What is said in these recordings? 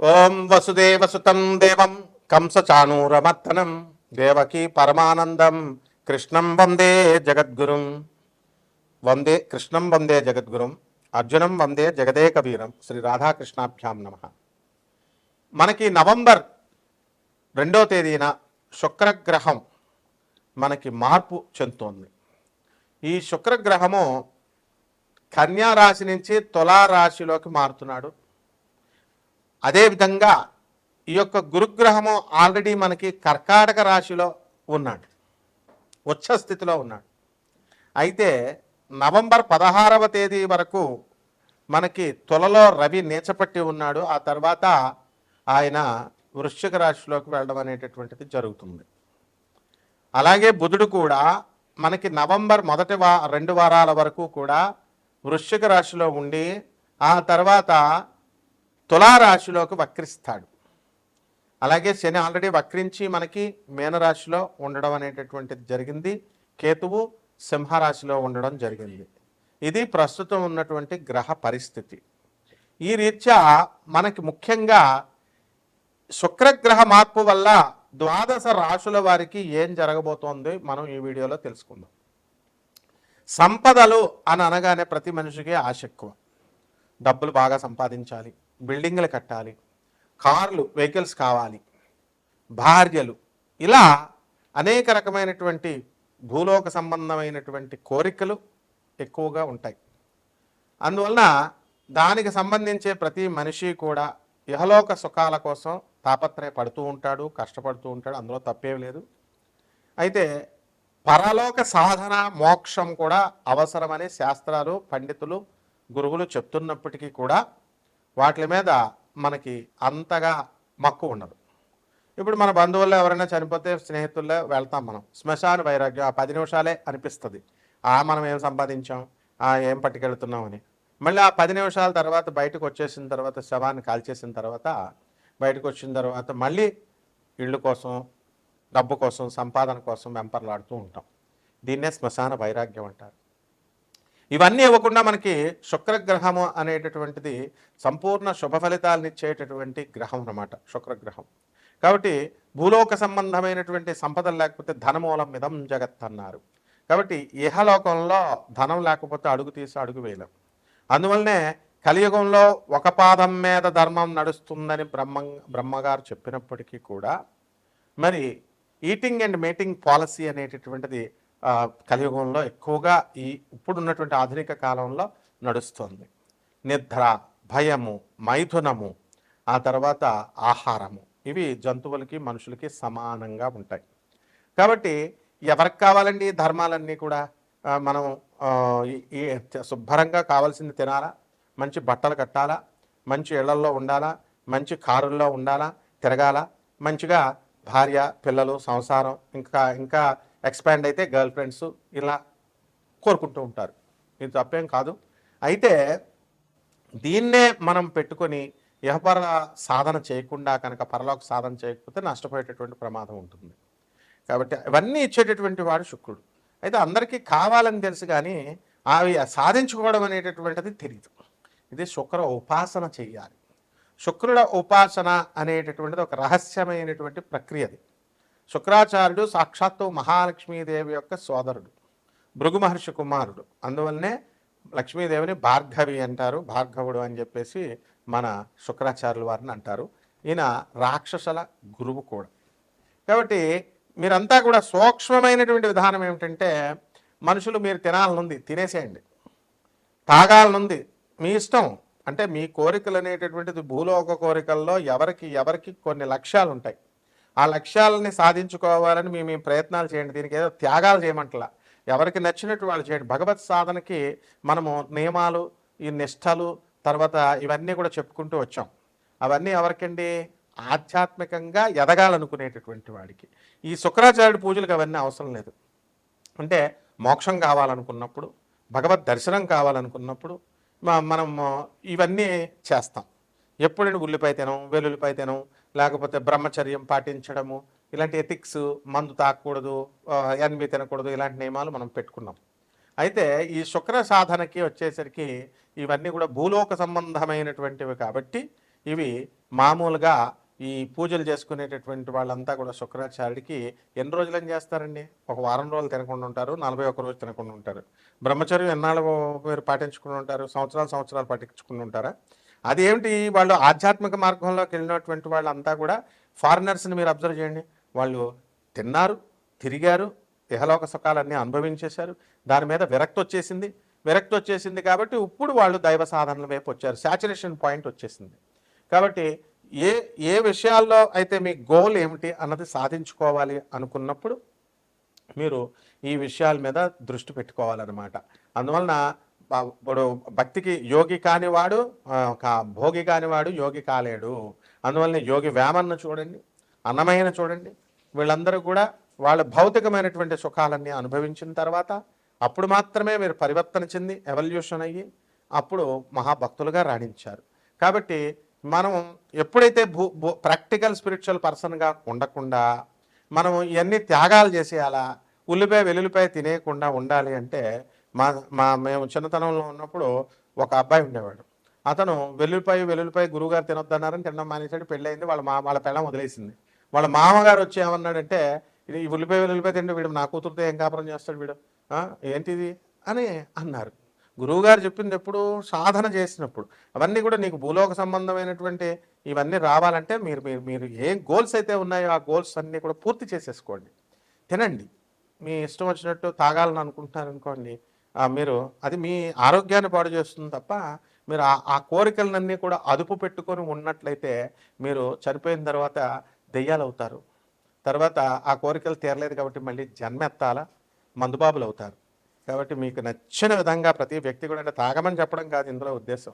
ఓం వసుదేవసుతం దేవం కంసచానూరమర్దనం దేవకీ పరమానందం కృష్ణం వందే జగద్గురుం. వందే కృష్ణం వందే జగద్గురుం అర్జునం వందే జగదేక వీరం శ్రీ రాధాకృష్ణాభ్యాం నమ. మనకి నవంబర్ రెండో తేదీన శుక్రగ్రహం మనకి మార్పు చెందుతోంది. ఈ శుక్రగ్రహము కన్యా రాశి నుంచి తులా రాశిలోకి మారుతున్నాడు. అదేవిధంగా ఈ యొక్క గురుగ్రహము ఆల్రెడీ మనకి కర్కాటక రాశిలో ఉన్నాడు. ఉచ్చ స్థితిలో ఉన్నాడు. అయితే నవంబర్ పదహారవ తేదీ వరకు మనకి తులలో రవి నీచపట్టి ఉన్నాడు. ఆ తర్వాత ఆయన వృశ్చిక రాశిలోకి వెళ్ళడం అనేటటువంటిది జరుగుతుంది. అలాగే బుధుడు కూడా మనకి నవంబర్ మొదటి వా రెండు వారాల వరకు కూడా వృశ్చిక రాశిలో ఉండి ఆ తర్వాత తులారాశిలోకి వక్రిస్తాడు. అలాగే శని ఆల్రెడీ వక్రించి మనకి మీనరాశిలో ఉండడం అనేటటువంటిది జరిగింది. కేతువు సింహరాశిలో ఉండడం జరిగింది. ఇది ప్రస్తుతం ఉన్నటువంటి గ్రహ పరిస్థితి. ఈ రీత్యా మనకి ముఖ్యంగా శుక్రగ్రహ మార్పు వల్ల ద్వాదశ రాశుల వారికి ఏం జరగబోతోంది మనం ఈ వీడియోలో తెలుసుకుందాం. సంపదలు అని అనగానే ప్రతి మనిషికి ఆశ ఎక్కువ. డబ్బులు బాగా సంపాదించాలి. బిల్డింగ్లు కట్టాలి కార్లు వెహికల్స్ కావాలి భార్యలు ఇలా అనేక రకమైనటువంటి భూలోక సంబంధమైనటువంటి కోరికలు ఎక్కువగా ఉంటాయి. అందువలన దానికి సంబంధించే ప్రతి మనిషి కూడా ఇహలోక సుఖాల కోసం తాపత్రయపడుతూ ఉంటాడు కష్టపడుతూ ఉంటాడు అందులో తప్పేమి లేదు. అయితే పరలోక సాధన మోక్షం కూడా అవసరమని శాస్త్రాలు పండితులు గురువులు చెప్తున్నప్పటికీ కూడా వాటి మీద మనకి అంతగా మక్కువ ఉండదు. ఇప్పుడు మన బంధువుల్లో ఎవరైనా చనిపోతే స్నేహితుల్లో వెళ్తాం మనం. శ్మశాన వైరాగ్యం ఆ పది నిమిషాలే అనిపిస్తుంది. ఆ మనం ఏం సంపాదించాం? ఆ ఏం పట్టుకెళ్తున్నాం అని. మళ్ళీ ఆ పది నిమిషాల తర్వాత బయటకు వచ్చేసిన తర్వాత శవాన్ని కాల్చేసిన తర్వాత బయటకు వచ్చిన తర్వాత మళ్ళీ ఇళ్ళు కోసం డబ్బు కోసం సంపాదన కోసం వెంపర్లాడుతూ ఉంటాం. దీన్నే శ్మశాన వైరాగ్యం అంటారు. ఇవన్నీ ఇవ్వకుండా మనకి శుక్రగ్రహము అనేటటువంటిది సంపూర్ణ శుభ ఫలితాలను ఇచ్చేటటువంటి గ్రహం అన్నమాట శుక్రగ్రహం. కాబట్టి భూలోక సంబంధమైనటువంటి సంపదలు లేకపోతే ధనమూలం మిదం జగత్ అన్నారు. కాబట్టి ఇహలోకంలో ధనం లేకపోతే అడుగు తీసి అడుగు వేయలేం. అందువల్లనే కలియుగంలో ఒక పాదం మీద ధర్మం నడుస్తుందని బ్రహ్మ బ్రహ్మగారు చెప్పినప్పటికీ కూడా మరి ఈటింగ్ అండ్ మీటింగ్ పాలసీ అనేటటువంటిది కలియుగంలో ఎక్కువగా ఈ ఇప్పుడున్నటువంటి ఆధునిక కాలంలో నడుస్తుంది. నిద్ర భయము మైథునము ఆ తర్వాత ఆహారము. ఇవి జంతువులకి మనుషులకి సమానంగా ఉంటాయి. కాబట్టి ఎవరికి కావాలండి ఈ ధర్మాలన్నీ కూడా? మనం ఈ- ఈ శుభ్రంగా కావాల్సింది తినాలా? మంచి బట్టలు కట్టాలా? మంచి ఇళ్ళల్లో ఉండాలా? మంచి కారుల్లో ఉండాలా? తిరగాల? మంచిగా భార్య పిల్లలు సంసారం ఇంకా ఇంకా ఎక్స్పాండ్ అయితే గర్ల్ ఫ్రెండ్స్ ఇలా కోరుకుంటూ ఉంటారు. ఇది తప్పేం కాదు. అయితే దీన్నే మనం పెట్టుకొని వ్యాపార సాధన చేయకుండా కనుక పరలోక సాధన చేయకపోతే నష్టపోయేటటువంటి ప్రమాదం ఉంటుంది. కాబట్టి ఇవన్నీ ఇచ్చేటటువంటి వాడు శుక్రుడు. అయితే అందరికీ కావాలని తెలుసు కానీ అవి సాధించుకోవడం అనేటటువంటిది తెలియదు ఇది శుక్ర ఉపాసన చెయ్యాలి శుక్రుడ ఉపాసన అనేటటువంటిది ఒక రహస్యమైనటువంటి ప్రక్రియది. శుక్రాచార్యుడు సాక్షాత్తు మహాలక్ష్మీదేవి యొక్క సోదరుడు భృగు మహర్షి కుమారుడు. అందువల్లనే లక్ష్మీదేవిని భార్గవి అంటారు భార్గవుడు అని చెప్పేసి మన శుక్రాచార్యుల వారిని అంటారు. ఈయన రాక్షసుల గురువు కూడా. కాబట్టి మీరంతా కూడా సూక్ష్మమైనటువంటి విధానం ఏమిటంటే మనుషులు మీరు తినాలనుంది తినేసేయండి. తాగాలనుంది మీ ఇష్టం అంటే మీ కోరికలు అనేటటువంటిది భూలోక కోరికల్లో ఎవరికి ఎవరికి కొన్ని లక్ష్యాలు ఉంటాయి ఆ లక్ష్యాలని సాధించుకోవాలని మీ మీ ప్రయత్నాలు చేయండి. దీనికి ఏదో త్యాగాలు చేయమంటలా. ఎవరికి నచ్చినట్టు వాళ్ళు చేయండి. భగవత్ సాధనకి మనము నియమాలు ఈ నిష్టలు తర్వాత ఇవన్నీ కూడా చెప్పుకుంటూ వచ్చాం. అవన్నీ ఎవరికండి? ఆధ్యాత్మికంగా ఎదగాలనుకునేటటువంటి వాడికి. ఈ శుక్రాచార్యుడి పూజలకు అవన్నీ అవసరం లేదు. అంటే మోక్షం కావాలనుకున్నప్పుడు భగవద్ దర్శనం కావాలనుకున్నప్పుడు మనం ఇవన్నీ చేస్తాం. ఎప్పుడైనా ఉల్లిపాయ తినం వెల్లుల్లిపాయ తినం లేకపోతే బ్రహ్మచర్యం పాటించడము ఇలాంటి ఎథిక్స్ మందు తాకూడదు ఎన్బి తినకూడదు ఇలాంటి నియమాలు మనం పెట్టుకున్నాం. అయితే ఈ శుక్ర సాధనకి వచ్చేసరికి ఇవన్నీ కూడా భూలోక సంబంధమైనటువంటివి కాబట్టి ఇవి మామూలుగా ఈ పూజలు చేసుకునేటటువంటి వాళ్ళంతా కూడా శుక్రాచార్యుడికి ఎన్ని రోజులని చేస్తారండి? ఒక వారం రోజులు తినకుండా ఉంటారు నలభై ఒక్క రోజు తినకుండా ఉంటారు. బ్రహ్మచర్యం ఎన్నాళ్ళు మీరు పాటించుకుని ఉంటారు? సంవత్సరాలు సంవత్సరాలు పాటించుకుని ఉంటారా? అదేమిటి? వాళ్ళు ఆధ్యాత్మిక మార్గంలోకి వెళ్ళినటువంటి వాళ్ళంతా కూడా ఫారినర్స్ని మీరు అబ్జర్వ్ చేయండి. వాళ్ళు తిన్నారు తిరిగారు ఇహలోక సుఖాలన్నీ అనుభవించేశారు. దాని మీద విరక్తి వచ్చేసింది. విరక్తి వచ్చేసింది కాబట్టి ఇప్పుడు వాళ్ళు దైవ సాధనల వైపు వచ్చారు. శాచురేషన్ పాయింట్ వచ్చేసింది. కాబట్టి ఏ ఏ విషయాల్లో అయితే మీ గోల్ ఏమిటి అన్నది సాధించుకోవాలి అనుకున్నప్పుడు మీరు ఈ విషయాల మీద దృష్టి పెట్టుకోవాలన్నమాట. అందువలన ఇప్పుడు భక్తికి యోగి కానివాడు భోగి కానివాడు యోగి కాలేడు. అందువల్లనే యోగి వేమన్న చూడండి అన్నమైన చూడండి. వీళ్ళందరూ కూడా వాళ్ళ భౌతికమైనటువంటి సుఖాలన్నీ అనుభవించిన తర్వాత అప్పుడు మాత్రమే మీరు పరివర్తన చెంది ఎవల్యూషన్ అయ్యి అప్పుడు మహాభక్తులుగా రాణించారు. కాబట్టి మనం ఎప్పుడైతే భూ భూ ప్రాక్టికల్ స్పిరిచువల్ పర్సన్గా ఉండకుండా మనం ఇవన్నీ త్యాగాలు చేసేయాలా ఉల్లిపాయ వెల్లుల్లిపాయ తినేయకుండా ఉండాలి అంటే మా మా మేము చిన్నతనంలో ఉన్నప్పుడు ఒక అబ్బాయి ఉండేవాడు. అతను వెల్లుల్లిపాయ వెల్లుల్లిపాయ గురువుగారు తినొద్దన్నారని తినడం మానేసాడు పెళ్ళయింది వాళ్ళ మా వాళ్ళ పెళ్ళం వదిలేసింది. వాళ్ళ మామగారు వచ్చి ఏమన్నాడంటే ఇది ఈ ఉల్లిపాయ వెల్లుల్లిపాయ తింటే వీడు నా కూతురుతో ఏం కాపురం చేస్తాడు వీడు? ఏంటిది? అని అన్నారు. గురువుగారు చెప్పింది ఎప్పుడు సాధన చేసినప్పుడు. అవన్నీ కూడా నీకు భూలోక సంబంధమైనటువంటి ఇవన్నీ రావాలంటే మీరు మీరు మీరు ఏ గోల్స్ అయితే ఉన్నాయో ఆ గోల్స్ అన్నీ కూడా పూర్తి చేసేసుకోండి. తినండి. మీ ఇష్టం వచ్చినట్టు తాగాలని అనుకుంటున్నారు అనుకోండి మీరు అది మీ ఆరోగ్యాన్ని పాడు చేస్తుంది తప్ప మీరు ఆ కోరికలన్నీ కూడా అదుపు పెట్టుకొని ఉన్నట్లయితే మీరు చనిపోయిన తర్వాత దెయ్యాలు అవుతారు తర్వాత ఆ కోరికలు తీరలేదు కాబట్టి మళ్ళీ జన్మెత్తాల? మందుబాబులు అవుతారు. కాబట్టి మీకు నచ్చిన విధంగా ప్రతి వ్యక్తి కూడా అంటే తాగమని చెప్పడం కాదు ఇందులో ఉద్దేశం.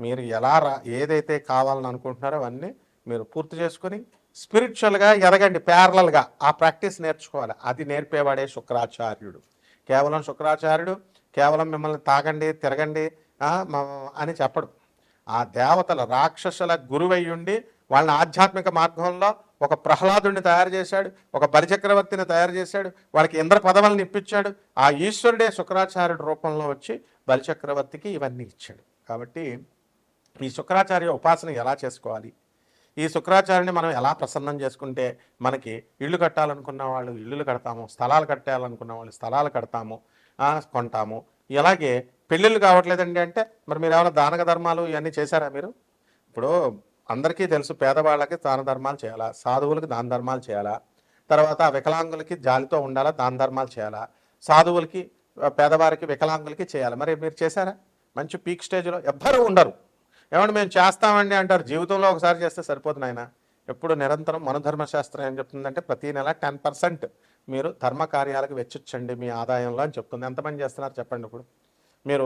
మీరు ఎలా రా ఏదైతే కావాలని అనుకుంటున్నారో అవన్నీ మీరు పూర్తి చేసుకొని స్పిరిచువల్గా ఎదగండి ప్యారలల్గా. ఆ ప్రాక్టీస్ నేర్చుకోవాలి. అది నేర్పేవాడే శుక్రాచార్యుడు. కేవలం శుక్రాచార్యుడు కేవలం మిమ్మల్ని తాగండి తిరగండి అని చెప్పడు. ఆ దేవతల రాక్షసుల గురువయ్యుండి వాళ్ళని ఆధ్యాత్మిక మార్గంలో ఒక ప్రహ్లాదుడిని తయారు చేశాడు ఒక బలిచక్రవర్తిని తయారు చేశాడు వాళ్ళకి ఇంద్ర పదవులను ఇప్పించాడు. ఆ ఈశ్వరుడే శుక్రాచార్యుడి రూపంలో వచ్చి బలిచక్రవర్తికి ఇవన్నీ ఇచ్చాడు. కాబట్టి ఈ శుక్రాచార్య ఉపాసన ఎలా చేసుకోవాలి? ఈ శుక్రాచార్యుని మనం ఎలా ప్రసన్నం చేసుకుంటే మనకి ఇల్లు కట్టాలనుకున్న వాళ్ళు ఇల్లులు కడతాము స్థలాలు కట్టాలనుకున్న వాళ్ళు స్థలాలు కడతాము కొంటాము. ఇలాగే పెళ్ళిళ్ళు కావట్లేదండి అంటే మరి మీరు ఏమైనా దానక ధర్మాలు ఇవన్నీ చేశారా మీరు? ఇప్పుడు అందరికీ తెలుసు పేదవాళ్ళకి దాన ధర్మాలు చేయాలా సాధువులకి దాన ధర్మాలు చేయాలా తర్వాత వికలాంగులకి జాలితో ఉండాలా దాన ధర్మాలు చేయాలా సాధువులకి పేదవారికి వికలాంగులకి చేయాలి? మరి మీరు చేశారా? మంచి పీక్ స్టేజ్లో ఎవ్వరూ ఉండరు. ఏమంటే మేము చేస్తామండి అంటారు. జీవితంలో ఒకసారి చేస్తే సరిపోతుంది ఆయన ఎప్పుడు నిరంతరం మనధర్మశాస్త్రం ఏం చెప్తుందంటే ప్రతి నెల టెన్ పర్సెంట్ మీరు ధర్మ కార్యాలకు వెచ్చించండి మీ ఆదాయంలో అని చెప్తుంది. ఎంతమంది చేస్తున్నారు చెప్పండి ఇప్పుడు. మీరు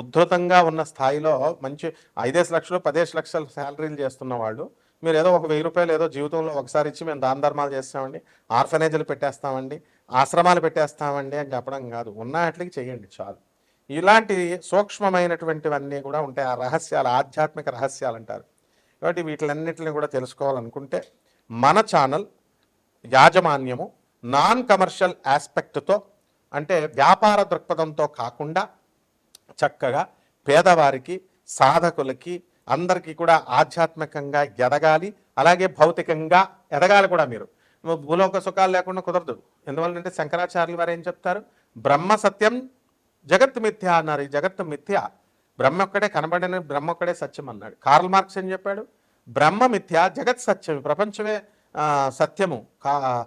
ఉద్ధృతంగా ఉన్న స్థాయిలో మంచి ఐదేసి లక్షలు పదేసి లక్షల శాలరీలు చేస్తున్న వాళ్ళు మీరు ఏదో ఒక వెయ్యి రూపాయలు ఏదో జీవితంలో ఒకసారి ఇచ్చి మేము దాన ధర్మాలు చేస్తామండి ఆర్ఫనేజీలు పెట్టేస్తామండి ఆశ్రమాలు పెట్టేస్తామండి అని చెప్పడం కాదు. ఉన్న వాటికి చేయండి చాలు. ఇలాంటి సూక్ష్మమైనటువంటివన్నీ కూడా ఉంటాయి. ఆ రహస్యాలు ఆధ్యాత్మిక రహస్యాలు అంటారు. కాబట్టి వీటిలన్నిటిని కూడా తెలుసుకోవాలనుకుంటే మన ఛానల్ యాజమాన్యము నాన్ కమర్షియల్ ఆస్పెక్ట్తో అంటే వ్యాపార దృక్పథంతో కాకుండా చక్కగా పేదవారికి సాధకులకి అందరికీ కూడా ఆధ్యాత్మికంగా ఎదగాలి అలాగే భౌతికంగా ఎదగాలి కూడా మీరు. భూలోక సుఖాలు లేకుండా కుదరదు. ఎందువల్లంటే శంకరాచార్యులు వారు ఏం చెప్తారు? బ్రహ్మ సత్యం జగత్ మిథ్య అన్నారు. ఈ జగత్తు మిథ్య. బ్రహ్మ ఒక్కడే కనబడిన బ్రహ్మ ఒక్కడే సత్యం అన్నాడు. కార్ల్ మార్క్స్ ఏం చెప్పాడు? బ్రహ్మ మిథ్య జగత్ సత్యం ప్రపంచమే సత్యము. కా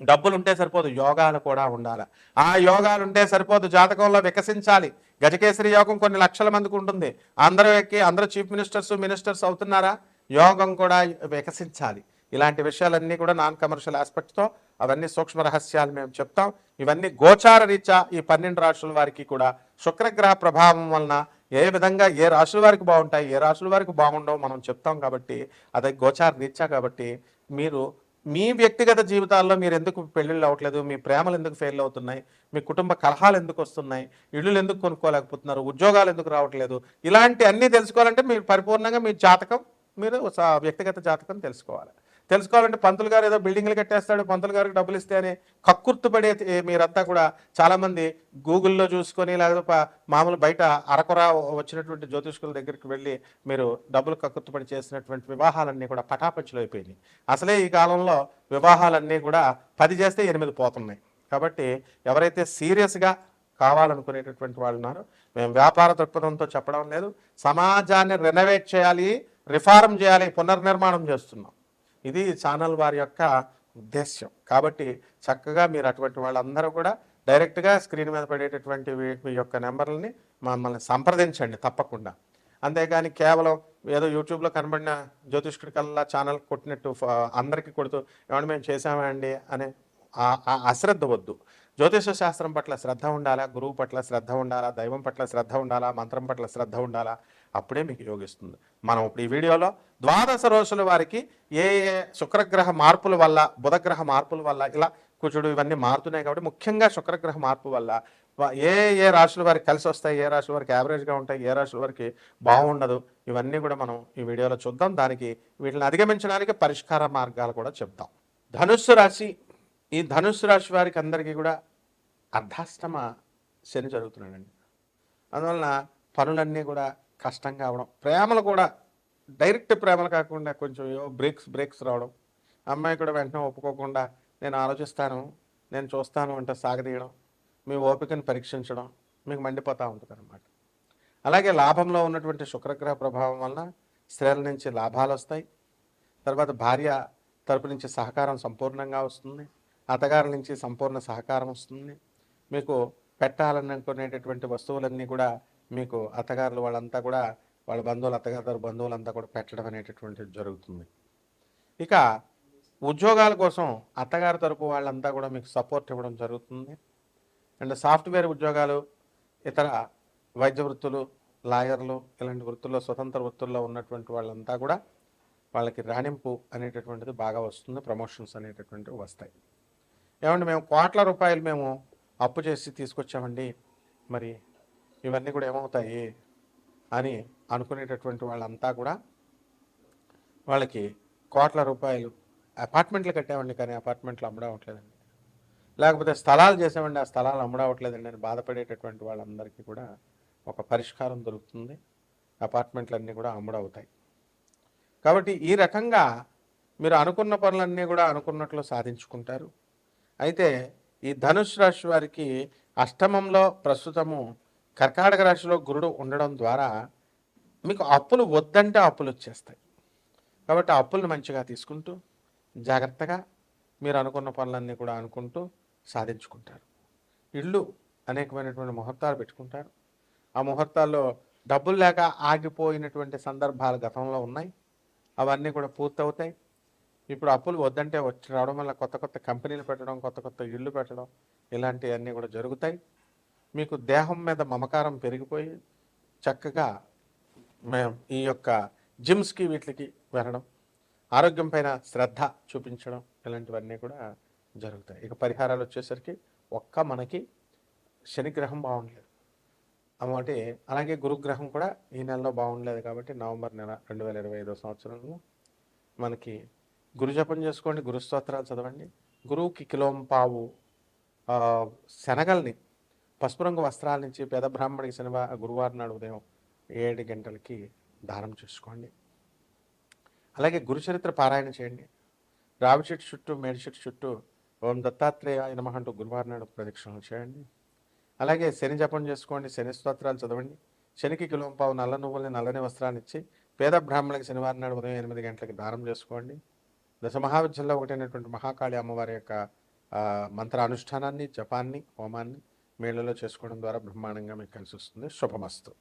డబ్బులు ఉంటే సరిపోదు యోగాలు కూడా ఉండాలి. ఆ యోగాలు ఉంటే సరిపోదు జాతకంలో వికసించాలి. గజకేసరి యోగం కొన్ని లక్షల మందికి ఉంటుంది. అందరూ ఎక్కి అందరూ చీఫ్ మినిస్టర్స్ మినిస్టర్స్ అవుతున్నారా? యోగం కూడా వికసించాలి. ఇలాంటి విషయాలన్నీ కూడా నాన్ కమర్షియల్ ఆస్పెక్ట్తో అవన్నీ సూక్ష్మ రహస్యాలు మేము చెప్తాం. ఇవన్నీ గోచార రీత్యా ఈ పన్నెండు రాష్ట్రాల వారికి కూడా శుక్రగ్రహ ప్రభావం వలన ఏ విధంగా ఏ రాశుల వారికి బాగుంటాయి ఏ రాశుల వారికి బాగుండవు మనం చెప్తాం కాబట్టి అదే గోచార రీత్యా కాబట్టి మీరు మీ వ్యక్తిగత జీవితాల్లో మీరు ఎందుకు పెళ్ళిళ్ళు అవ్వట్లేదు? మీ ప్రేమలు ఎందుకు ఫెయిల్ అవుతున్నాయి? మీ కుటుంబ కలహాలు ఎందుకు వస్తున్నాయి? ఇళ్ళు ఎందుకు కొనుక్కోలేకపోతున్నారు? ఉద్యోగాలు ఎందుకు రావట్లేదు? ఇలాంటి అన్నీ తెలుసుకోవాలంటే మీరు పరిపూర్ణంగా మీ జాతకం మీరు స- వ్యక్తిగత జాతకం తెలుసుకోవాలి. తెలుసుకోవాలంటే పంతులు గారు ఏదో బిల్డింగ్లు కట్టేస్తాడు పంతులు గారికి డబ్బులు ఇస్తే అని కక్కుర్తుపడే మీరంతా కూడా చాలామంది గూగుల్లో చూసుకొని లేకపోతే మామూలు బయట అరకొర వచ్చినటువంటి జ్యోతిష్కుల దగ్గరికి వెళ్ళి మీరు డబ్బులు కక్కుర్తుపడి చేసినటువంటి వివాహాలన్నీ కూడా పటాపంచులు అయిపోయినాయి. అసలే ఈ కాలంలో వివాహాలన్నీ కూడా పది చేస్తే ఎనిమిది పోతున్నాయి. కాబట్టి ఎవరైతే సీరియస్గా కావాలనుకునేటటువంటి వాళ్ళు ఉన్నారో మేము వ్యాపార దృక్పథంతో చెప్పడం లేదు సమాజాన్ని రెనోవేట్ చేయాలి రిఫార్మ్ చేయాలి పునర్నిర్మాణం చేస్తున్నాం. ఇది ఛానల్ వారి యొక్క ఉద్దేశ్యం. కాబట్టి చక్కగా మీరు అటువంటి వాళ్ళందరూ కూడా డైరెక్ట్గా స్క్రీన్ మీద పడేటటువంటి మీ యొక్క నెంబర్లని మమ్మల్ని సంప్రదించండి తప్పకుండా. అంతేగాని కేవలం ఏదో యూట్యూబ్లో కనబడిన జ్యోతిష్కుడి కల్లా ఛానల్ కొట్టినట్టు అందరికీ కొడుతూ ఏమన్నా మేము చేసామండి అనే ఆ- అశ్రద్ధ వద్దు. జ్యోతిష శాస్త్రం పట్ల శ్రద్ధ ఉండాలా? గురువు పట్ల శ్రద్ధ ఉండాలా? దైవం పట్ల శ్రద్ధ ఉండాలా? మంత్రం పట్ల శ్రద్ధ ఉండాలా? అప్పుడే మీకు యోగిస్తుంది. మనం ఇప్పుడు ఈ వీడియోలో ద్వాదశ రోజుల వారికి ఏ ఏ శుక్రగ్రహ మార్పుల వల్ల బుధగ్రహ మార్పుల వల్ల ఇలా కుచుడు ఇవన్నీ మారుతున్నాయి కాబట్టి ముఖ్యంగా శుక్రగ్రహ మార్పు వల్ల ఏ ఏ రాశుల వారికి కలిసి వస్తాయి ఏ రాశుల వారికి యావరేజ్గా ఉంటాయి ఏ రాశుల వారికి బాగుండదు ఇవన్నీ కూడా మనం ఈ వీడియోలో చూద్దాం. దానికి వీటిని అధిగమించడానికి పరిష్కార మార్గాలు కూడా చెప్తాం ధనుస్సు రాశి ఈ ధనుస్సు రాశి వారికి అందరికీ కూడా అర్ధాష్టమ శని జరుగుతున్నాడండి. అందువలన పనులన్నీ కూడా కష్టంగా కావడం. ప్రేమలు కూడా డైరెక్ట్ ప్రేమలు కాకుండా కొంచెం ఏవో బ్రేక్స్ బ్రేక్స్ రావడం. అమ్మాయి కూడా వెంటనే ఒప్పుకోకుండా నేను ఆలోచిస్తాను నేను చూస్తాను అంటే సాగదీయడం మీ ఓపికను పరీక్షించడం మీకు మండిపోతూ ఉంటుంది అనమాట అలాగే లాభంలో ఉన్నటువంటి శుక్రగ్రహ ప్రభావం వలన స్త్రీల నుంచి లాభాలు వస్తాయి. తర్వాత భార్య తరపు నుంచి సహకారం సంపూర్ణంగా వస్తుంది. అత్తగారి నుంచి సంపూర్ణ సహకారం వస్తుంది. మీకు పెట్టాలనుకునేటటువంటి వస్తువులన్నీ కూడా మీకు అత్తగారులు వాళ్ళంతా కూడా వాళ్ళ బంధువులు అత్తగారు బంధువులంతా కూడా పెట్టడం అనేటటువంటిది జరుగుతుంది. ఇక ఉద్యోగాల కోసం అత్తగారి తరపు వాళ్ళంతా కూడా మీకు సపోర్ట్ ఇవ్వడం జరుగుతుంది. అండ్ సాఫ్ట్వేర్ ఉద్యోగాలు ఇతర వైద్య వృత్తులు లాయర్లు ఇలాంటి వృత్తుల్లో స్వతంత్ర వృత్తుల్లో ఉన్నటువంటి వాళ్ళంతా కూడా వాళ్ళకి రాణింపు అనేటటువంటిది బాగా వస్తుంది. ప్రమోషన్స్ అనేటటువంటివి వస్తాయి. ఏమంటే మేము కోట్ల రూపాయలు మేము అప్పు చేసి తీసుకొచ్చామండి. మరి ఇవన్నీ కూడా ఏమవుతాయి అని అనుకునేటటువంటి వాళ్ళంతా కూడా వాళ్ళకి కోట్ల రూపాయలు అపార్ట్మెంట్లు కట్టామండి కానీ అపార్ట్మెంట్లు అమ్మడవట్లేదండి. లేకపోతే స్థలాలు చేసామండి ఆ స్థలాలు అమ్మడవట్లేదండి అని బాధపడేటటువంటి వాళ్ళందరికీ కూడా ఒక పరిష్కారం దొరుకుతుంది. అపార్ట్మెంట్లన్నీ కూడా అమ్ముడవుతాయి. కాబట్టి ఈ రకంగా మీరు అనుకున్న పనులన్నీ కూడా అనుకున్నట్లు సాధించుకుంటారు. అయితే ఈ ధనుష్ రాశి వారికి అష్టమంలో ప్రస్తుతము కర్కాటక రాశిలో గురుడు ఉండడం ద్వారా మీకు అప్పులు వద్దంటే అప్పులు వచ్చేస్తాయి. కాబట్టి అప్పులను మంచిగా తీసుకుంటూ జాగ్రత్తగా మీరు అనుకున్న పనులన్నీ కూడా అనుకుంటూ సాధించుకుంటారు. ఇళ్ళు అనేకమైనటువంటి ముహూర్తాలు పెట్టుకుంటారు. ఆ ముహూర్తాల్లో డబ్బులు లేక ఆగిపోయినటువంటి సందర్భాలు గతంలో ఉన్నాయి. అవన్నీ కూడా పూర్తవుతాయి. ఇప్పుడు అప్పులు వద్దంటే వచ్చి రావడం వల్ల కొత్త కొత్త కంపెనీలు పెట్టడం కొత్త కొత్త ఇళ్ళు పెట్టడం ఇలాంటివన్నీ కూడా జరుగుతాయి. మీకు దేహం మీద మమకారం పెరిగిపోయి చక్కగా మేము ఈ యొక్క జిమ్స్కి వీటికి వెళ్ళడం ఆరోగ్యం పైన శ్రద్ధ చూపించడం ఇలాంటివన్నీ కూడా జరుగుతాయి. ఇక పరిహారాలు వచ్చేసరికి ఒక్క మనకి శనిగ్రహం బాగుండలేదు. అంటే అలాగే గురుగ్రహం కూడా ఈ నెలలో బాగుండలేదు కాబట్టి నవంబర్ నెల రెండు వేల ఇరవై ఐదో సంవత్సరంలో మనకి గురు జపం చేసుకోండి గురుస్తోత్రాలు చదవండి. గురువుకి కిలోం పావు శనగల్ని పసుపు రంగు వస్త్రాల నుంచి పేద బ్రాహ్మణికి శనివా గురువారం నాడు ఉదయం ఏడు గంటలకి దానం చేసుకోండి. అలాగే గురు చరిత్ర పారాయణ చేయండి. రావి చెట్టు చుట్టూ మేడి చెట్టు చుట్టూ ఓం దత్తాత్రేయ నమ అంటూ గురువారం నాడు ప్రదక్షిణలు చేయండి. అలాగే శని జపం చేసుకోండి శని స్తోత్రాలు చదవండి. శనికి కిలోంపావు నల్ల నువ్వుల్ని నల్లని వస్త్రాన్ని ఇచ్చి పేద బ్రాహ్మణులకి శనివారం నాడు ఉదయం ఎనిమిది గంటలకి దానం చేసుకోండి. దశ మహావిద్యల్లో ఒకటైనటువంటి మహాకాళి అమ్మవారి యొక్క మంత్ర అనుష్ఠానాన్ని జపాన్ని హోమాన్ని మేళలో చేసుకోవడం ద్వారా బ్రహ్మాండంగా మీకు కలిసి వస్తుంది శుభమస్తు.